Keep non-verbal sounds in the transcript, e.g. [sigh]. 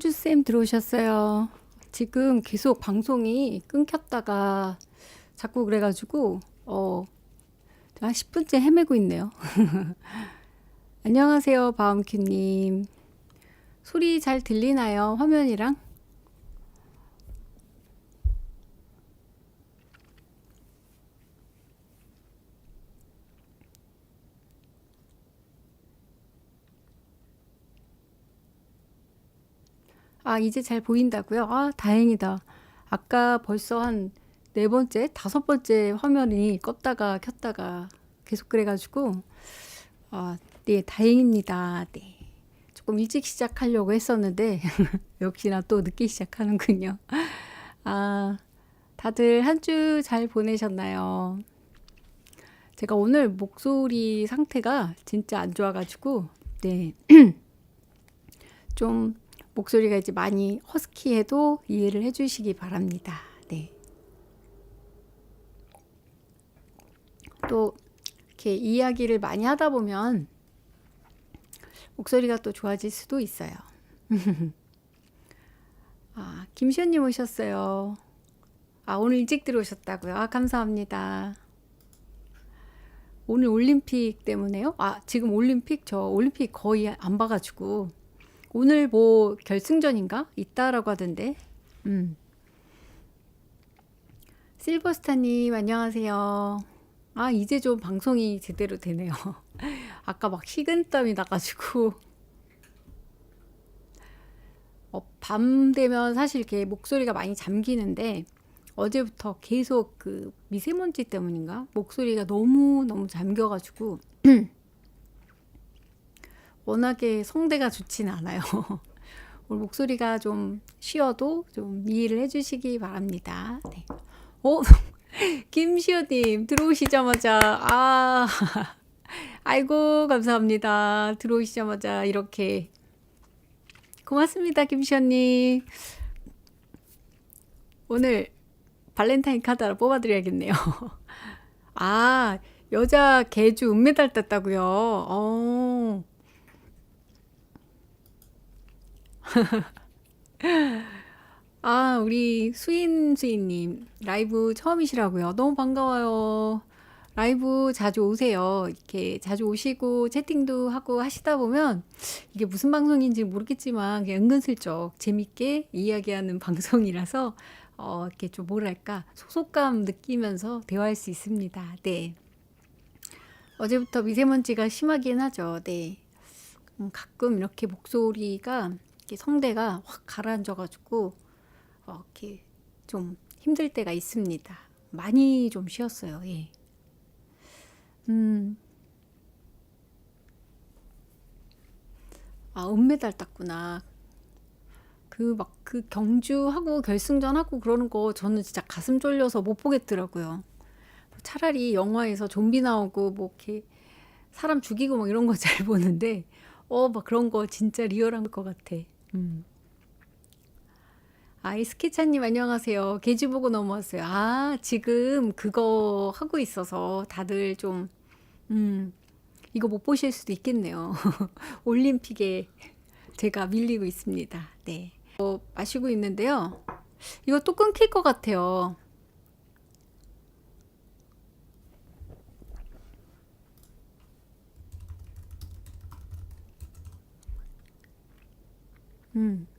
홍주쌤 들어오셨어요. 지금 계속 방송이 끊겼다가 자꾸 그래가지고, 어, 한 10분째 헤매고 있네요. [laughs] 안녕하세요, 바움큐님. 소리 잘 들리나요? 화면이랑? 아, 이제 잘 보인다고요? 아, 다행이다. 아까 벌써 한 네 번째, 다섯 번째 화면이 껐다가 켰다가 계속 그래가지고, 아, 네, 다행입니다. 네. 조금 일찍 시작하려고 했었는데, [laughs] 역시나 또 늦게 시작하는군요. 아, 다들 한 주 잘 보내셨나요? 제가 오늘 목소리 상태가 진짜 안 좋아가지고, 네. [clears throat] 좀 목소리가 이제 많이 허스키해도 이해를 해주시기 바랍니다. 네. 또 이렇게 이야기를 많이 하다 보면 목소리가 또 좋아질 수도 있어요. [laughs] 아, 김시현님 오셨어요. 아, 오늘 일찍 들어오셨다고요? 아, 감사합니다. 오늘 올림픽 때문에요? 아, 지금 올림픽? 저 올림픽 거의 안 봐가지고. 오늘 뭐 결승전인가? 있다라고 하던데. 음. 실버스타님, 안녕하세요. 아, 이제 좀 방송이 제대로 되네요. [laughs] 아까 막 식은땀이 나가지고. 어, 밤 되면 사실 이렇게 목소리가 많이 잠기는데, 어제부터 계속 그 미세먼지 때문인가? 목소리가 너무 너무 잠겨가지고, [clears throat] 워낙에 성대가 좋진 않아요. [laughs] 오늘 목소리가 좀 쉬어도 좀 이해를 해주시기 바랍니다. 네. 어, [laughs] 김시호님 들어오시자마자 아, [laughs] 아이고 감사합니다. 들어오시자마자 이렇게 고맙습니다, 김시호님. 오늘 발렌타인 카드 하나 뽑아드려야겠네요. 아, 여자 개주 은메달 땄다고요. 어. [laughs] 아, 우리 수인 수인님 라이브 처음이시라고요. 너무 반가워요. 라이브 자주 오세요. 이렇게 자주 오시고 채팅도 하고 하시다 보면 이게 무슨 방송인지 모르겠지만 은근슬쩍 재밌게 이야기하는 [laughs] 방송이라서 어, 이렇게 좀 뭐랄까 소속감 느끼면서 대화할 수 있습니다. 네. 어제부터 미세먼지가 심하긴 하죠. 네. 음, 가끔 이렇게 목소리가 이렇게 성대가 확 가라앉아가지고 어, 이렇게 좀 힘들 때가 있습니다. 많이 좀 쉬었어요. 예. 음, 아, 은메달 땄구나. 그 막 그 경주하고 결승전하고 그러는 거 저는 진짜 가슴 졸려서 못 보겠더라고요. 차라리 영화에서 좀비 나오고 뭐 이렇게 사람 죽이고 막 이런 거 잘 보는데 어, 막 그런 거 진짜 리얼한 것 같아. 음. 아, 이스케차님 안녕하세요. 게지 보고 넘어왔어요. 아, 지금 그거 하고 있어서 다들 좀, 음, 이거 못 보실 수도 있겠네요. [laughs] 올림픽에 제가 밀리고 있습니다. 네. 어, 마시고 있는데요. 이거 또 끊길 것 같아요. 음.